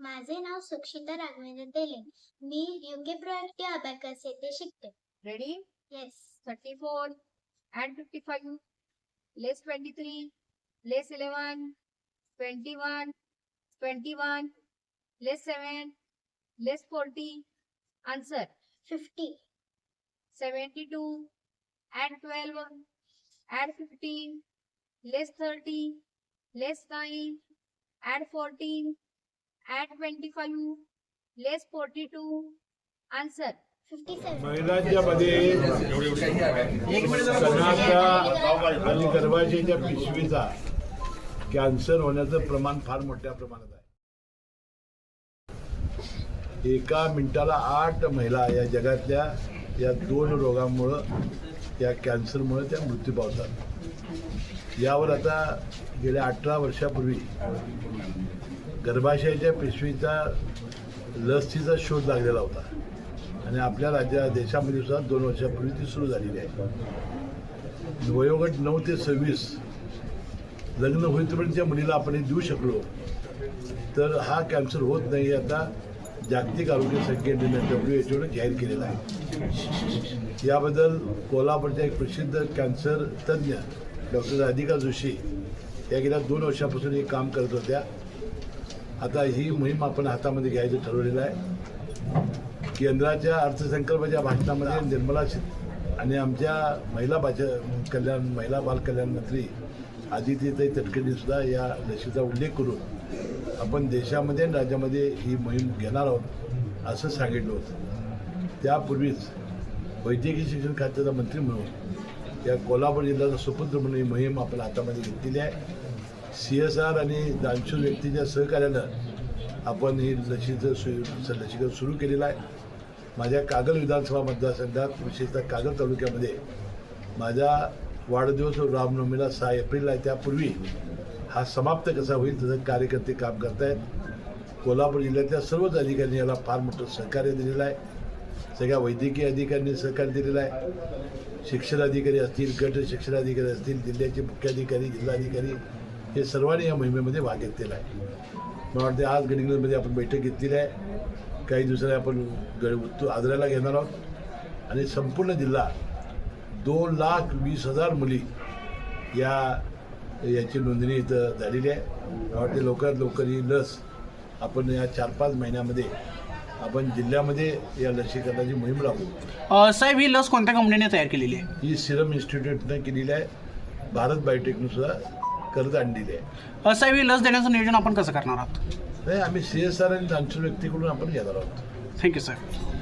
माझे नाव सुक्षिता राघवेंद्र देले मी UK project abacus येथे शिकते. Ready yes thirty four and fifty five less twenty three less eleven twenty one twenty one less seven less forty answer fifty seventy two and twelve and fifteen less thirty less nine and fourteen add 25 less 42 answer. महिलांच्या मध्ये स्तनाच्या आणि गर्भाशयाच्या पिशवीचा cancer होण्याचं प्रमाण फार मोठ्या प्रमाणात आहे. एका मिनिटाला आठ महिला या जगातल्या या दोन रोगांमुळं या कॅन्सरमुळे त्या मृत्यू पावतात. यावर आता गेल्या अठरा वर्षापूर्वी गर्भाशयाच्या पिशवीचा लसीचा शोध लागलेला होता. आणि आपल्या राज्या देशामध्ये सुद्धा दोन वर्षापूर्वी ती सुरू झालेली आहे. वयोगट नऊ ते सव्वीस लग्न होईपर्यंत त्या मुलीला आपण देऊ शकलो तर हा कॅन्सर होत नाही आता जागतिक आरोग्य संघटनेनं डब्ल्यू एच ओनं जाहीर केलेला आहे. याबद्दल कोल्हापूरच्या एक प्रसिद्ध कॅन्सर तज्ज्ञ डॉक्टर राधिका जोशी या गेल्या दोन वर्षापासून हे काम करत होत्या. आता ही मोहीम आपण हातामध्ये घ्यायचं ठरवलेलं आहे. केंद्राच्या अर्थसंकल्पाच्या भाषणामध्ये निर्मला आणि आमच्या महिला भाज कल्याण महिला बालकल्याण मंत्री आदित्यताई तटकरे सुद्धा या लशीचा उल्लेख करून आपण देशामध्ये आणि राज्यामध्ये ही मोहीम घेणार आहोत असं सांगितलं होतं. त्यापूर्वीच वैद्यकीय शिक्षण खात्याचा मंत्री म्हणून या कोल्हापूर जिल्ह्याचा सुपुत्र म्हणून ही मोहीम आपण हातामध्ये घेतलेली आहे. सी एस आर आणि दानशूर व्यक्तीच्या सहकार्यानं आपण ही लशीचं सु लसीकरण सुरू केलेलं आहे. माझ्या कागल विधानसभा मतदारसंघात विशेषतः कागल तालुक्यामध्ये माझा वाढदिवस रामनवमीला सहा एप्रिलला आहे. त्यापूर्वी हा समाप्त कसा होईल तसं कार्यकर्ते काम करतायत. कोल्हापूर जिल्ह्यातल्या सर्वच अधिकाऱ्यांनी याला फार मोठं सहकार्य दिलेलं आहे. सगळ्या वैद्यकीय अधिकाऱ्यांनी सहकार्य दिलेलं आहे. शिक्षण अधिकारी असतील गट शिक्षण अधिकारी असतील जिल्ह्याचे मुख्याधिकारी जिल्हाधिकारी हे सर्वांनी या मोहिमेमध्ये भाग घेतलेला आहे. मला वाटते आज गडिंग्लजमध्ये आपण बैठक घेतलेली आहे. काही दिवसांनी आपण गड उत्तू आजऱ्याला घेणार आहोत. आणि संपूर्ण जिल्हा दोन लाख वीस हजार मुली या याची नोंदणी इथं झालेली आहे. मला वाटते लवकरात लवकर ही लस आपण या चार पाच महिन्यामध्ये आपण जिल्ह्यामध्ये या लसीकरणाची मोहीम राबवू. साहेब ही लस कोणत्या कंपनीने तयार केलेली आहे? ही सिरम इन्स्टिट्यूटनं केलेली आहे. भारत बायोटेकनं सुद्धा करत आणलेली आहे अ, साहेब ही लस देण्याचं नियोजन आपण कसं करणार आहात? नाही आम्ही सी एस आर आणि दानशूर व्यक्तीकडून आपण घेणार आहोत. थँक्यू साहेब